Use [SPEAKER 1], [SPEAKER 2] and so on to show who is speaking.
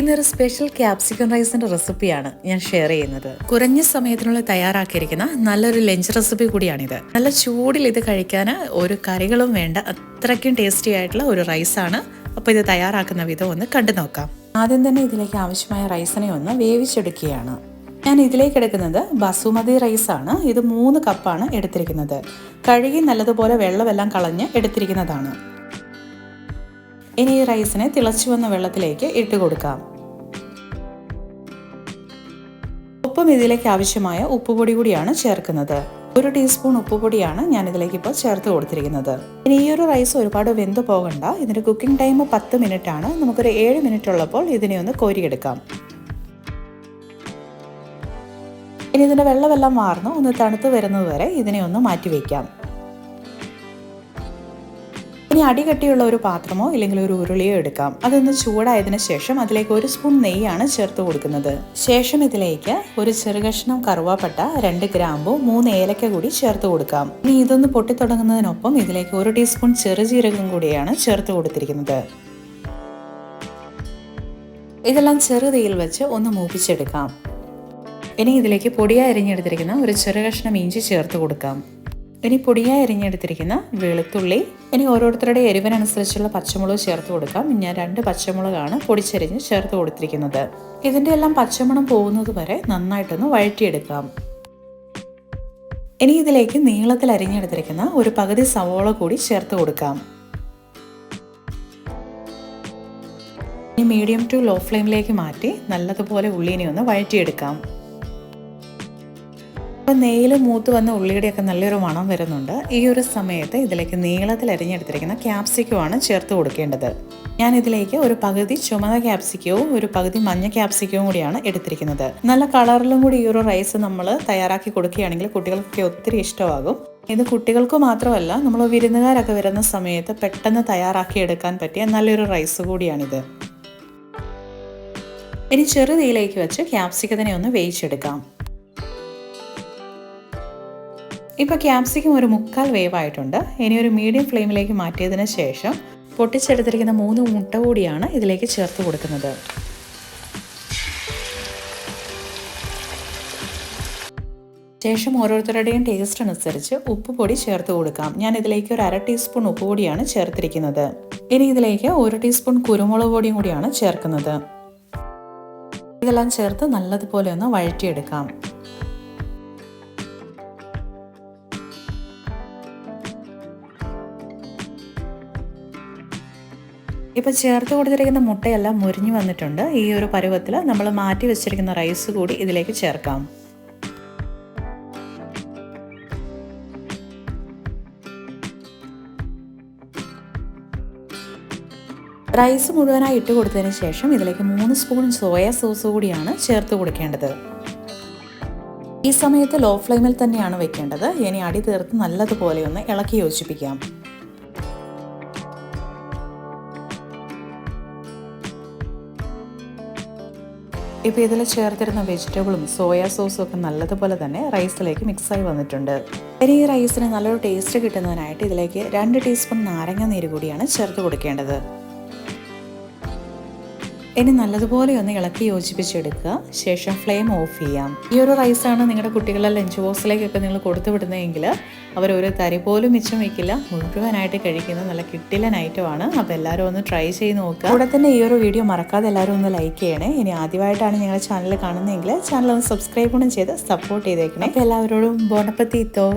[SPEAKER 1] ഇന്നൊരു special capsicum റൈസിന്റെ റെസിപ്പിയാണ് ഞാൻ ഷെയർ ചെയ്യുന്നത്. കുറഞ്ഞ സമയത്തിനുള്ളിൽ തയ്യാറാക്കിയിരിക്കുന്ന നല്ലൊരു ലഞ്ച് റെസിപ്പി കൂടിയാണിത്. നല്ല ചൂടിൽ ഇത് കഴിക്കാൻ ഒരു കറികളും വേണ്ട അത്രയ്ക്കും ടേസ്റ്റി ആയിട്ടുള്ള ഒരു റൈസാണ് അപ്പോൾ ഇത് തയ്യാറാക്കുന്ന വിധം ഒന്ന് കണ്ടു നോക്കാം. ആദ്യം തന്നെ ഇതിലേക്ക് ആവശ്യമായ റൈസിനെ ഒന്ന് വേവിച്ചെടുക്കുകയാണ്. ഞാൻ ഇതിലേക്ക് എടുക്കുന്നത് ബസുമതി റൈസാണ് ഇത് മൂന്ന് കപ്പാണ് എടുത്തിരിക്കുന്നത്. കഴുകി നല്ലതുപോലെ വെള്ളമെല്ലാം കളഞ്ഞ് എടുത്തിരിക്കുന്നതാണ്. ഇനി ഈ റൈസിനെ തിളച്ചു വന്ന വെള്ളത്തിലേക്ക് ഇട്ട് കൊടുക്കാം. ഒപ്പം ഇതിലേക്ക് ആവശ്യമായ ഉപ്പുപൊടി കൂടിയാണ് ചേർക്കുന്നത്. ഒരു ടീസ്പൂൺ ഉപ്പുപൊടിയാണ് ഞാൻ ഇതിലേക്ക് ഇപ്പോൾ ചേർത്ത് കൊടുത്തിരിക്കുന്നത്. ഇനി ഈ ഒരു റൈസ് ഒരുപാട് വെന്ത് പോകണ്ട. ഇതിന്റെ കുക്കിംഗ് ടൈം പത്ത് മിനിറ്റ് ആണ് നമുക്കൊരു ഏഴ് മിനിറ്റ് ഉള്ളപ്പോൾ ഇതിനെ ഒന്ന് കോരിയെടുക്കാം. ഇനി ഇതിന്റെ വെള്ളമെല്ലാം മാറുന്നു ഒന്ന് തണുത്ത് വരുന്നത് വരെ ഇതിനെ ഒന്ന് മാറ്റി വയ്ക്കാം ഇനി അടികട്ടിയുള്ള ഒരു പാത്രമോ ഇല്ലെങ്കിൽ ഒരു ഉരുളിയോ എടുക്കാം. അതൊന്ന് ചൂടായതിനു ശേഷം അതിലേക്ക് ഒരു സ്പൂൺ നെയ്യാണ് ചേർത്ത് കൊടുക്കുന്നത്. ശേഷം ഇതിലേക്ക് ഒരു ചെറുകഷ്ണം കറുവാപ്പട്ട രണ്ട് ഗ്രാമ്പു മൂന്ന് ഏലക്ക കൂടി ചേർത്ത് കൊടുക്കാം. ഇനി ഇതൊന്ന് പൊട്ടിത്തുടങ്ങുന്നതിനൊപ്പം ഇതിലേക്ക് ഒരു ടീസ്പൂൺ ചെറുജീരകം കൂടിയാണ് ചേർത്ത് കൊടുത്തിരിക്കുന്നത്. ഇതെല്ലാം ചെറുതീയിൽ വെച്ച് ഒന്ന് മൂപ്പിച്ചെടുക്കാം. ഇനി ഇതിലേക്ക് പൊടിയായി അരിഞ്ഞെടുത്തിരിക്കുന്ന ഒരു ചെറുകഷ്ണം ഇഞ്ചി ചേർത്ത് കൊടുക്കാം. ഇനി പൊടിയായി അരിഞ്ഞെടുത്തിരിക്കുന്ന വെളുത്തുള്ളി ഇനി ഓരോരുത്തരുടെ എരിവിനനുസരിച്ചുള്ള പച്ചമുളക് ചേർത്ത് കൊടുക്കാം. ഞാൻ രണ്ട് പച്ചമുളകാണ് പൊടിച്ചരിഞ്ഞ് ചേർത്ത് കൊടുത്തിരിക്കുന്നത്. ഇതിന്റെ എല്ലാം പച്ചമണം പോകുന്നത് വരെ നന്നായിട്ടൊന്ന് വഴറ്റിയെടുക്കാം. ഇനി ഇതിലേക്ക് നീളത്തിൽ അരിഞ്ഞെടുത്തിരിക്കുന്ന ഒരു പകുതി സവോള കൂടി ചേർത്ത് കൊടുക്കാം. ഇനി മീഡിയം ടു ലോ ഫ്ലെയിമിലേക്ക് മാറ്റി നല്ലതുപോലെ ഉള്ളിനെ ഒന്ന് വഴറ്റിയെടുക്കാം. അപ്പോൾ നെയ്യിൽ മൂത്ത് വന്ന ഉള്ളിയുടെയൊക്കെ നല്ലൊരു മണം വരുന്നുണ്ട്. ഈ ഒരു സമയത്ത് ഇതിലേക്ക് നീളത്തിൽ അരിഞ്ഞെടുത്തിരിക്കുന്ന ക്യാപ്സിക്കുമാണ് ചേർത്ത് കൊടുക്കേണ്ടത്. ഞാൻ ഇതിലേക്ക് ഒരു പകുതി ചുമന്ന ക്യാപ്സിക്കവും ഒരു പകുതി മഞ്ഞ ക്യാപ്സിക്കവും കൂടിയാണ് എടുത്തിരിക്കുന്നത്. നല്ല കളറിലും കൂടി ഈ ഒരു റൈസ് നമ്മൾ തയ്യാറാക്കി കൊടുക്കുകയാണെങ്കിൽ കുട്ടികൾക്കൊക്കെ ഒത്തിരി ഇഷ്ടമാകും. ഇത് കുട്ടികൾക്ക് മാത്രമല്ല നമ്മൾ വിരുന്നുകാരൊക്കെ വരുന്ന സമയത്ത് പെട്ടെന്ന് തയ്യാറാക്കി എടുക്കാൻ പറ്റിയ നല്ലൊരു റൈസ് കൂടിയാണിത്. ഇനി ചെറുതീയിലേക്ക് വെച്ച് ക്യാപ്സിക്കത്തിനെ ഒന്ന് വേവിച്ചെടുക്കാം. ഇപ്പോൾ ക്യാപ്സിക്കം ഒരു മുക്കാൽ വേവായിട്ടുണ്ട് ഇനി ഒരു മീഡിയം ഫ്ലെയിമിലേക്ക് മാറ്റിയതിന് ശേഷം പൊട്ടിച്ചെടുത്തിരിക്കുന്ന മൂന്ന് മുട്ട കൂടിയാണ് ഇതിലേക്ക് ചേർത്ത് കൊടുക്കുന്നത്. ശേഷം ഓരോരുത്തരുടെയും ടേസ്റ്റ് അനുസരിച്ച് ഉപ്പ് പൊടി ചേർത്ത് കൊടുക്കാം. ഞാൻ ഇതിലേക്ക് ഒരു അര ടീസ്പൂൺ ഉപ്പ് പൊടിയാണ് ചേർത്തിരിക്കുന്നത്. ഇനി ഇതിലേക്ക് ഒരു ടീസ്പൂൺ കുരുമുളക് പൊടിയും കൂടിയാണ് ചേർക്കുന്നത്. ഇതെല്ലാം ചേർത്ത് നല്ലതുപോലെ ഒന്ന് വഴറ്റിയെടുക്കാം. ഇപ്പോൾ ചേർത്ത് കൊടുത്തിരിക്കുന്ന മുട്ടയെല്ലാം മുരിഞ്ഞു വന്നിട്ടുണ്ട്. ഈ ഒരു പരുവത്തിൽ നമ്മൾ മാറ്റി വെച്ചിരിക്കുന്ന റൈസ് കൂടി ഇതിലേക്ക് ചേർക്കാം. റൈസ് മുഴുവനായി ഇട്ട് കൊടുത്തതിന് ശേഷം ഇതിലേക്ക് മൂന്ന് സ്പൂൺ സോയ സോസ് കൂടിയാണ് ചേർത്ത് കൊടുക്കേണ്ടത്. ഈ സമയത്ത് ലോ ഫ്ലെയിമിൽ തന്നെയാണ് വെക്കേണ്ടത്. ഇനി അടി തീർത്ത് നല്ലതുപോലെ ഒന്ന് ഇളക്കി യോജിപ്പിക്കാം. ഇപ്പോൾ ഇതിൽ ചേർത്തിരുന്ന വെജിറ്റബിളും സോയാ സോസും ഒക്കെ നല്ലതുപോലെ തന്നെ റൈസിലേക്ക് മിക്സായി വന്നിട്ടുണ്ട്. ഇനി ഈ റൈസിന് നല്ലൊരു ടേസ്റ്റ് കിട്ടുന്നതിനായിട്ട് ഇതിലേക്ക് രണ്ട് ടീസ്പൂൺ നാരങ്ങ നീര് കൂടിയാണ് ചേർത്ത് കൊടുക്കേണ്ടത്. ഇനി നല്ലതുപോലെ ഒന്ന് ഇളക്കി യോജിപ്പിച്ചെടുക്കുക. ശേഷം ഫ്ലെയിം ഓഫ് ചെയ്യാം. ഈ ഒരു റൈസാണ് നിങ്ങളുടെ കുട്ടികളെ ലഞ്ച് ബോക്സിലേക്കൊക്കെ നിങ്ങൾ കൊടുത്തു വിടുന്നതെങ്കിൽ അവർ ഒരു തരി പോലും മിച്ചം വയ്ക്കില്ല മുഴുവനായിട്ട് കഴിക്കുന്ന നല്ല കിട്ടിലൻ ഐറ്റമാണ് അപ്പോൾ എല്ലാവരും ഒന്ന് ട്രൈ ചെയ്ത് നോക്കുക. കൂടെ തന്നെ ഈ ഒരു വീഡിയോ മറക്കാതെ എല്ലാവരും ഒന്ന് ലൈക്ക് ചെയ്യണേ. ഇനി ആദ്യമായിട്ടാണ് ഞങ്ങളുടെ ചാനൽ കാണുന്നതെങ്കിൽ ചാനൽ ഒന്ന് സബ്സ്ക്രൈബ് കൂടെ ചെയ്ത് സപ്പോർട്ട് ചെയ്തേക്കണേ. എല്ലാവരോടും ബോണപ്പത്തിത്തോ